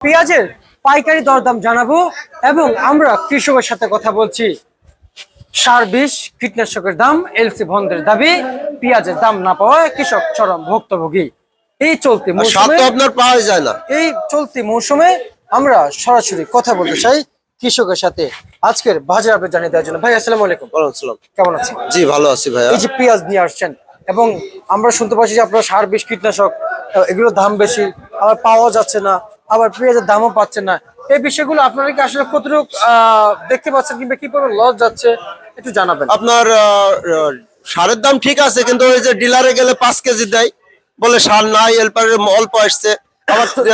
পেঁয়াজের পাইকারি দরদাম জানাব এবং আমরা কৃষকের সাথে কথা বলছি। সার বিষ কীটনাশকের দাম এলসি বন্ধের দাবি পেঁয়াজের দাম না পাওয়ায় কৃষক চরম ভুক্তভোগী। এই চলতি মৌসুমে আপনার পাওয়া যায় না। এই চলতি মৌসুমে আমরা সরাসরি কথা বলতে চাই কৃষকের সাথে। আজকের বাজার আপনি জানিয়ে দেওয়ার জন্য। ভাই আসসালামু আলাইকুম। ওয়ালাইকুম আসসালাম। কেমন আছেন? জি ভালো আছি ভাইয়া। এই যে পেঁয়াজ নিয়ে আসছেন এবং আমরা শুনতে পাচ্ছি যে আপনার সার বিষ কীটনাশক এগুলোর দাম বেশি আবার পাওয়া যাচ্ছে না। আবার পেঁয়াজের দামও পাচ্ছেন না। এই বিষয়গুলো আপনারা কি আসলে কতটুকু দেখতে পাচ্ছেন কিংবা কি পরিমাণ লস যাচ্ছে, একটু জানাবেন। আপনার সারের দাম ঠিক আছে, কিন্তু ওই যে ডিলারে গেলে পাঁচ কেজি দেয়। বলে সার নাই, এরপরে অল্প আসছে।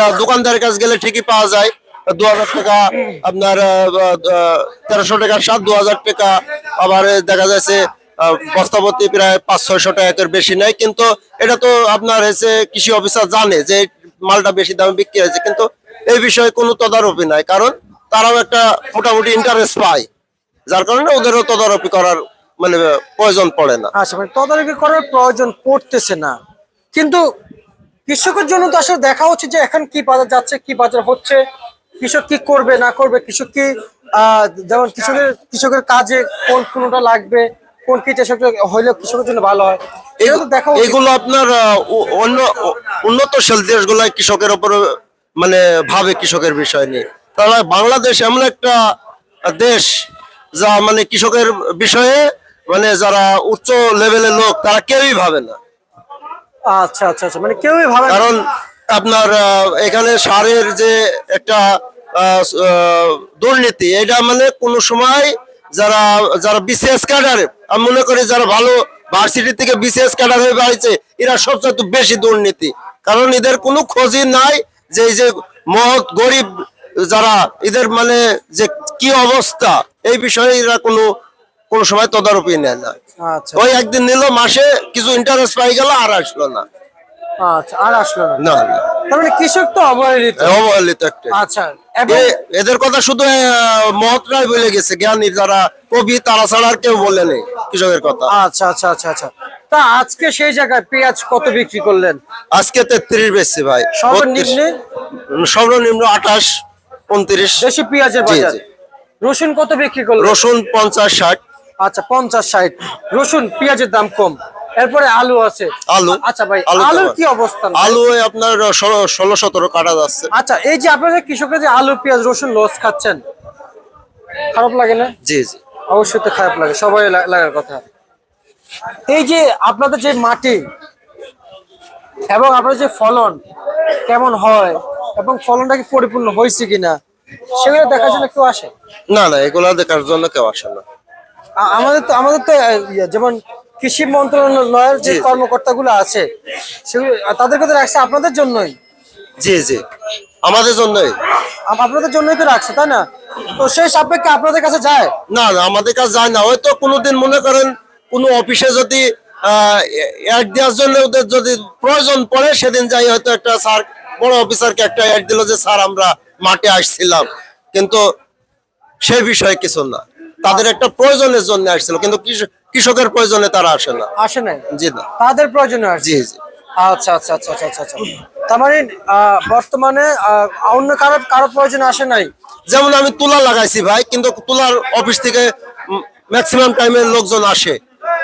আবার দোকানদারের কাছে গেলে ঠিকই পাওয়া যায়। দু হাজার টাকা, আপনার তেরোশো টাকা সার, দু হাজার টাকা। আবার দেখা যাচ্ছে বস্তাপতি প্রায় পাঁচ, ছয়শো টাকার বেশি নেয়। কিন্তু এটা তো আপনার হচ্ছে কৃষি অফিসার জানে যে মালটা বেশি দামে বিক্রি হয়েছে কিন্তু এই বিষয়ে কোনো তদারকি নাই কারণ তারাও একটা মোটামুটি ইন্টারেস্ট পায় যার কারণে ওদেরও তদারকি করার মানে প্রয়োজন পড়ে না। আচ্ছা মানে তদারকি করার প্রয়োজন পড়তেছে না কিন্তু কৃষকের জন্য তো আসলে দেখা হচ্ছে যে এখন কি বাজার যাচ্ছে কি বাজার হচ্ছে কৃষক কি করবে না করবে কৃষক কি আহ, যেমন কৃষকের কৃষকের কাজে কোন কোনটা লাগবে কোন কীটনাশক হইলে কৃষকের জন্য ভালো হয় এগুলো আপনার অন্য উন্নতশীল দেশগুলাই কৃষকের উপরে মানে ভাবে কৃষকের বিষয় নিয়ে। তাহলে বাংলাদেশ এমন একটা দেশ যা মানে কৃষকের বিষয়ে মানে যারা উচ্চ লেভেলের লোক তারা কেউই ভাবে না। আচ্ছা আচ্ছা আচ্ছা মানে কেউই ভাবে কারণ আপনার এখানে সারের যে একটা দুর্নীতি এটা মানে কোনো সময় যারা যারা বিসিএস ক্যাডার আমি মনে করি যারা ভালো ভার্সিটি থেকে বিসিএস ক্যাডার হয়ে বাড়িছে এরা সবচেয়ে বেশি দুর্নীতি। কারণ এদের কোনো খোঁজই নাই যে এই যে মহৎ গরিব যারা এদের মানে যে কি অবস্থা এই বিষয়ে এরা কোনো কোনো সময় তদারকি নেয় না। আচ্ছা। ওই একদিন নিল মাসে কিছু ইন্টারেস্ট পাই গেল আর আসলো না। আচ্ছা আর আসলো না। না তার মানে কৃষক তো অবহেলিত। অবহেলিত একটা। আচ্ছা এদের কথা শুধু আহ, মহৎরাই বলে গেছে জ্ঞানী যারা কবি তারা ছাড়া আর কেউ বলে নেই কৃষকের কথা। আচ্ছা আচ্ছা আচ্ছা আচ্ছা। তা আজকে সেই জায়গায় পেঁয়াজ কত বিক্রি করলেন? আজকে তেত্রিশ বেশি ভাই সর্বনিম্নে? 32 সর্বনিম্ন আঠাশ উনত্রিশ। দেশি পেঁয়াজের বাজার। রসুন কত বিক্রি করলেন? রসুন পঞ্চাশ ষাট। আচ্ছা পঞ্চাশ ষাট। রসুন পেঁয়াজের দাম কম। এরপরে আলু আছে। আলু। আচ্ছা ভাই আলু আলুর কি অবস্থা? আলু আপনার ষোলো- ষোলো সতেরো কাটা যাচ্ছে। আচ্ছা এই যে আপনাদের কৃষকরা যে আলু পেঁয়াজ রসুন লস খাচ্ছেন খারাপ লাগে না? জি জি। অবশ্যই তো খারাপ লাগে সবাই লাগার কথা। এই যে আপনাদের যে মাটি এবং আপনাদের যে ফলন কেমন হয় এবং ফলনটা কি পরিপূর্ণ হয়েছে কিনা সেগুলো দেখার জন্য কেউ আসে? না না এগুলা দেখার জন্য কেউ আসে না। আমাদের তো আমাদের তো ইয়ে, যেমন কৃষি মন্ত্রণালয়ের যে। কর্মকর্তাগুলো আছে সেগুলো তাদেরকে তো রাখছে আপনাদের জন্যই? জি জি। আমাদের জন্যই। আপনাদের জন্যই তো রাখছে তাই না? তো সেই সাপেক্ষে আপনাদের কাছে যায়? না না আমাদের কাছে যায় না। হয়তো কোনোদিন মনে করেন কোনো অফিসে যদি অ্যাড দেওয়ার জন্য ওদের যদি প্রয়োজন পড়ে সেদিন যাই হয়তো একটা স্যার বড় অফিসারকে একটা অ্যাড দিল যে স্যার আমরা মাঠে আসছিলাম। কিন্তু সেই বিষয়ে কিছু না। তাদের একটা প্রয়োজনের জন্য আসছিল কিন্তু কৃষ- কৃষকের প্রয়োজনে তারা আসে না। আসে নাই? জি না। তাদের প্রয়োজনে আসছে জি জি। আচ্ছা আচ্ছা আচ্ছা আচ্ছা আচ্ছা আচ্ছা। তার মানে বর্তমানে অন্য কারও কারও প্রয়োজন আসে নাই? যেমন আমি তুলা লাগাইছি ভাই কিন্তু তুলার অফিস থেকে ম্যাক্সিমাম টাইমে লোকজন আসে।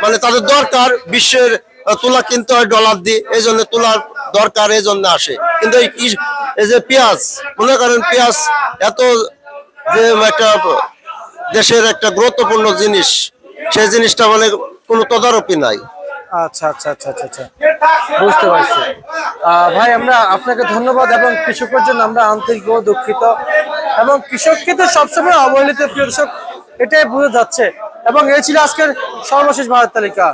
মানে তাদের দরকার বিশ্বের তুলা কিনতে হয় ডলার দিয়ে এই জন্য তুলার দরকার এই জন্য আসে। কিন্তু এই যে পেঁয়াজ, মনে করেন পেঁয়াজ এত যে একটা দেশের একটা গুরুত্বপূর্ণ জিনিস, সেই জিনিসটা মানে কোনো তদারকি নাই। আচ্ছা আচ্ছা আচ্ছা আচ্ছা আচ্ছা। বুঝতে পারছি। ভাই, আমরা আপনাকে ধন্যবাদ এবং কৃষকের জন্য আমরা দুঃখিত। এবং কৃষক সবসময় অবহেলিত দর্শক, এটাই বোঝা যাচ্ছে। এবং এ ছিল আজকের সর্বশেষ ভারত তালিকা।